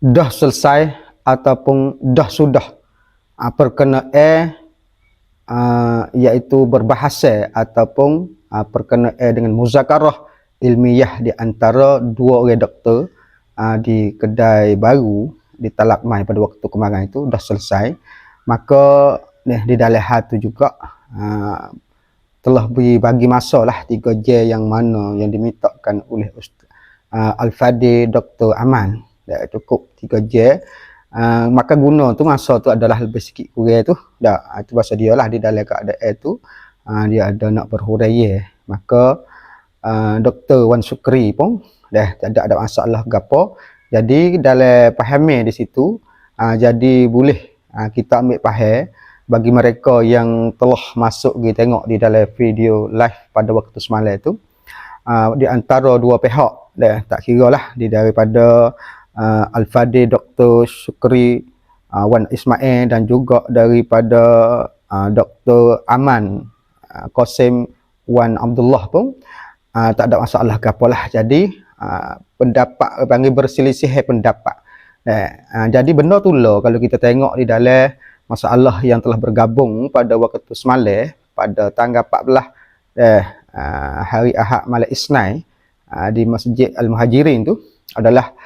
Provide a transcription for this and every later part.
dah selesai ataupun dah sudah uh, perkenaan uh, iaitu berbahasa ataupun uh, perkenaan dengan muzakarah ilmiah di antara dua orang doktor uh, di kedai baru di Talak Mai pada waktu kemarin itu dah selesai maka ni di dalam hal tu juga uh, telah beri bagi masa lah 3 jam yang mana yang dimintakan oleh Ustaz uh, Al-Fadil Dr. Aman dah cukup 3 jam uh, maka guna tu masa tu adalah lebih sikit kurang tu. Dah itu bahasa dia lah di dalam keadaan tu uh, dia ada nak berhuraya maka uh, Dr. Wan Sukri pun dah tak ada, ada masalah gapo. Jadi dalam pahami di situ, uh, jadi boleh uh, kita ambil faham bagi mereka yang telah masuk pergi tengok di dalam video live pada waktu semalam itu uh, di antara dua pihak dah tak kira lah di daripada uh, Al-Fadil Dr. Syukri uh, Wan Ismail dan juga daripada uh, Dr. Aman uh, Qasim Wan Abdullah pun uh, tak ada masalah ke apalah jadi uh, pendapat panggil berselisih pendapat. Eh, uh, jadi benda tu lah kalau kita tengok di dalam masalah yang telah bergabung pada waktu semalam pada tanggal 14 eh, uh, hari Ahad malam Isnai uh, di Masjid Al-Muhajirin tu adalah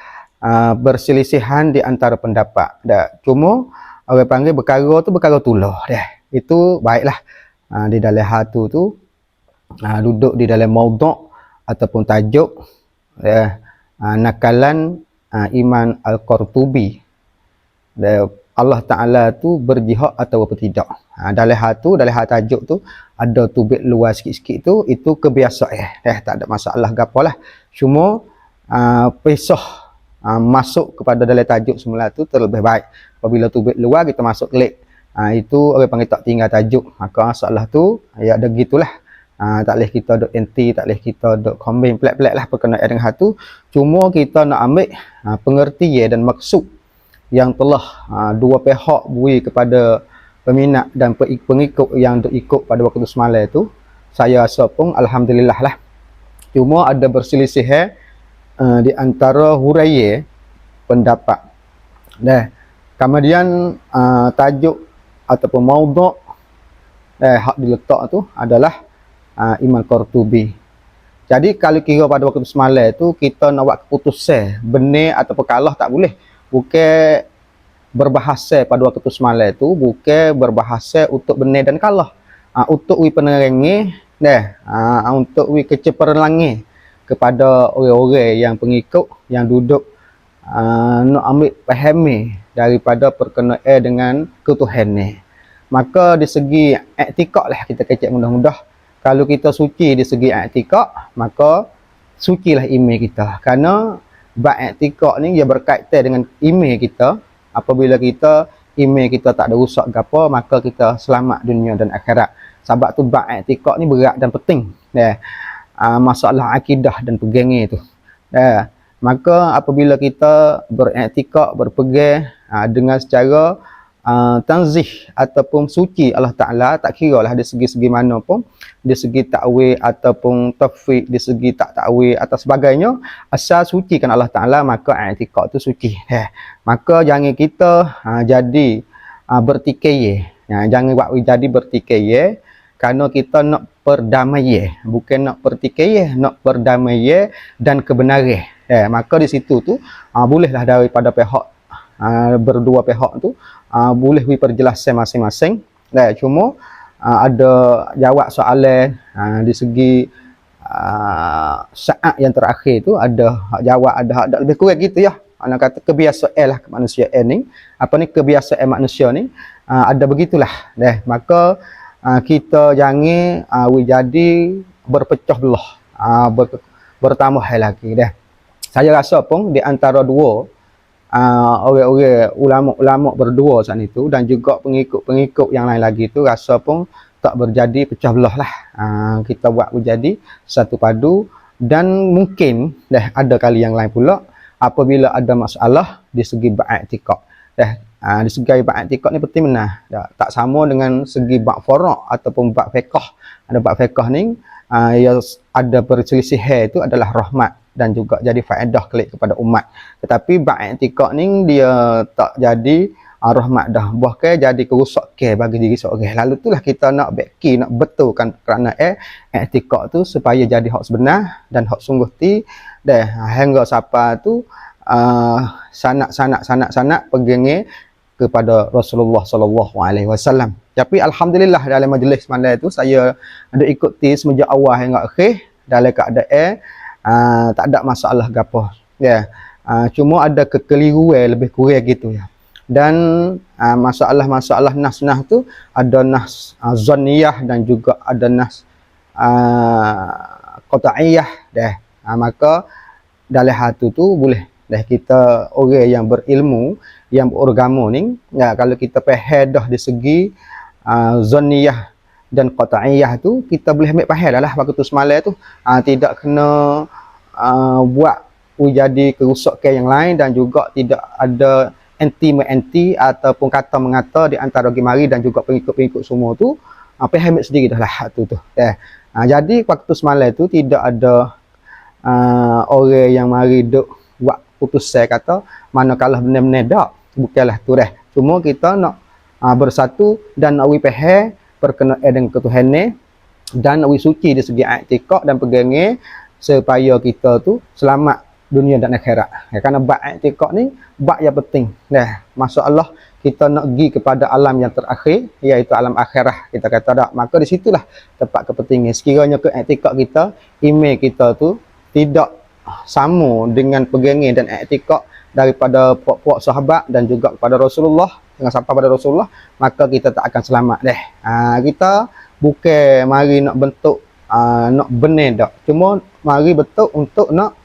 uh, berselisihan di antara pendapat. Dah cuma orang panggil berkara tu berkara tulah dah. Itu baiklah uh, di dalam hal tu tu uh, duduk di dalam maudhu' ataupun tajuk ya uh, nakalan uh, Iman Al-Qurtubi. Allah Ta'ala tu berjihad atau apa tidak. Ha, dalam hal tu, dalam hal tajuk tu, ada tubik luar sikit-sikit tu, itu kebiasaan. Eh, eh tak ada masalah ke lah. Cuma, uh, pisah uh, masuk kepada dalam tajuk semula tu terlebih baik. Apabila tubik luar, kita masuk klik. Uh, itu orang panggil tak tinggal tajuk. Maka masalah tu, ya ada gitulah. Ha, tak boleh kita duk anti, tak boleh kita duk combine pelik-pelik lah perkenaan dengan hatu. Cuma kita nak ambil ha, pengertian dan maksud yang telah ha, dua pihak beri kepada peminat dan pengikut yang duk ikut pada waktu semalam itu. Saya rasa pun Alhamdulillah lah. Cuma ada berselisih uh, di antara huraya pendapat. Dah. Kemudian uh, tajuk ataupun maudhu' eh, hak diletak tu adalah uh, Imam Qurtubi. Jadi kalau kira pada waktu semalam tu kita nak buat keputusan benar atau kalah tak boleh. Bukan berbahasa pada waktu semalam tu bukan berbahasa untuk benar dan kalah. Uh, untuk wi penerangi dah uh, untuk wi keceperlangi kepada orang-orang yang pengikut yang duduk uh, nak ambil pahami daripada perkenaan dengan ketuhanan ni. Maka di segi etikak lah kita kecek mudah-mudah. Kalau kita suci di segi i'tikad maka sucilah iman kita. Kerana bab i'tikad ni dia berkaitan dengan iman kita. Apabila kita iman kita tak ada rusak ke apa maka kita selamat dunia dan akhirat. Sebab tu bab i'tikad ni berat dan penting. Ya uh, masalah akidah dan pegangan tu. Ya maka apabila kita beriktikad berpegang uh, dengan secara uh, tanzih ataupun suci Allah Ta'ala tak kira lah dari segi-segi mana pun di segi takwil ataupun tafik di segi tak takwil atau sebagainya asal suci kan Allah Ta'ala maka i'tikad tu suci. Eh. maka jangan kita uh, jadi uh, bertikai ya, jangan buat jadi bertikai kerana kita nak perdamaian bukan nak pertikai nak perdamaian dan kebenaran eh, maka di situ tu uh, bolehlah daripada pihak uh, berdua pihak tu uh, boleh beri perjelasan masing-masing. Nah, cuma uh, ada jawab soalan uh, di segi uh, saat yang terakhir tu ada jawab ada ada lebih kurang gitu ya. Anak kata kebiasaan lah manusia ni. Apa ni kebiasaan manusia ni uh, ada begitulah. Nah, maka uh, kita jangan uh, jadi berpecah belah. Uh, ber, bertambah lagi dah. Saya rasa pun di antara dua uh, orang-orang ulama-ulama berdua saat itu dan juga pengikut-pengikut yang lain lagi itu rasa pun tak berjadi pecah belah lah. Uh, kita buat berjadi satu padu dan mungkin dah ada kali yang lain pula apabila ada masalah di segi ba'atikak. Dah uh, di segi ba'atikak ni penting mana? Dah, tak sama dengan segi bak forak ataupun bak fiqah. Ada bak fiqah ni uh, yang ada perselisihan itu adalah rahmat dan juga jadi faedah kelik kepada umat. Tetapi bab i'tikad ni dia tak jadi uh, rahmat dah. Bahkan jadi kerusak ke bagi diri seorang. Lalu itulah kita nak beki, nak betulkan kerana eh i'tikad tu supaya jadi hak sebenar dan hak sungguh ti dah hingga siapa tu uh, sanak sanak sanak sanak pegengi kepada Rasulullah sallallahu alaihi wasallam. Tapi alhamdulillah dalam majlis malam itu saya ada ikuti semenjak awal hingga akhir dalam keadaan uh, tak ada masalah gapo. Ya. Yeah. Uh, cuma ada kekeliruan lebih kurang gitu ya. Dan uh, masalah-masalah nas-nas tu ada nas uh, zanniyah dan juga ada nas uh, qat'iyah deh. Uh, maka dalam hatu tu boleh dah kita orang yang berilmu yang beragama ni ya kalau kita faham dah di segi uh, zanniyah dan qat'iyah tu kita boleh ambil faham lah waktu semalam tu uh, tidak kena uh, buat jadi kerusakan yang lain dan juga tidak ada anti anti ataupun kata mengata di antara gemari dan juga pengikut-pengikut semua tu uh, faham sendiri dah lah tu tu eh. uh, jadi waktu semalam tu tidak ada uh, orang yang mari duk buat putus saya kata manakala benar-benar tak bukanlah tu dah cuma kita nak uh, bersatu dan nak wipehe perkenaan dengan ketuhan ni dan nak suci di segi i'tikad dan pegangi supaya kita tu selamat dunia dan akhirat. Ya, kerana bab i'tikad ni bab yang penting. Dah masya-Allah kita nak pergi kepada alam yang terakhir iaitu alam akhirah kita kata tak maka di situlah tempat kepentingan. Sekiranya ke i'tikad kita email kita tu tidak sama dengan pegangan dan etikak daripada puak-puak sahabat dan juga kepada Rasulullah. Dengan sampai pada Rasulullah maka kita tak akan selamat deh. Ha, kita bukan mari nak bentuk uh, nak benar dak. Cuma mari bentuk untuk nak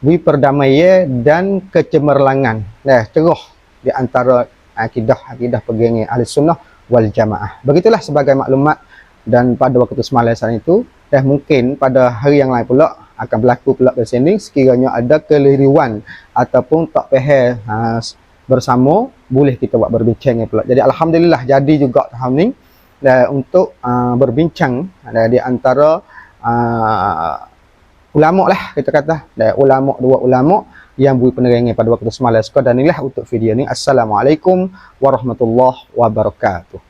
beri perdamaian dan kecemerlangan. Deh cerah di antara akidah akidah pegangan ahli sunnah wal jamaah. Begitulah sebagai maklumat dan pada waktu semalam itu dah mungkin pada hari yang lain pula akan berlaku pula di sini sekiranya ada keliruan ataupun tak faham ha, bersama boleh kita buat berbincang pula. Jadi alhamdulillah jadi juga tahun ni dan untuk uh, berbincang dan di antara uh, ulama lah kita kata. Dan ulama dua ulama yang beri penerangan pada waktu semalam. Dan inilah untuk video ni. Assalamualaikum warahmatullahi wabarakatuh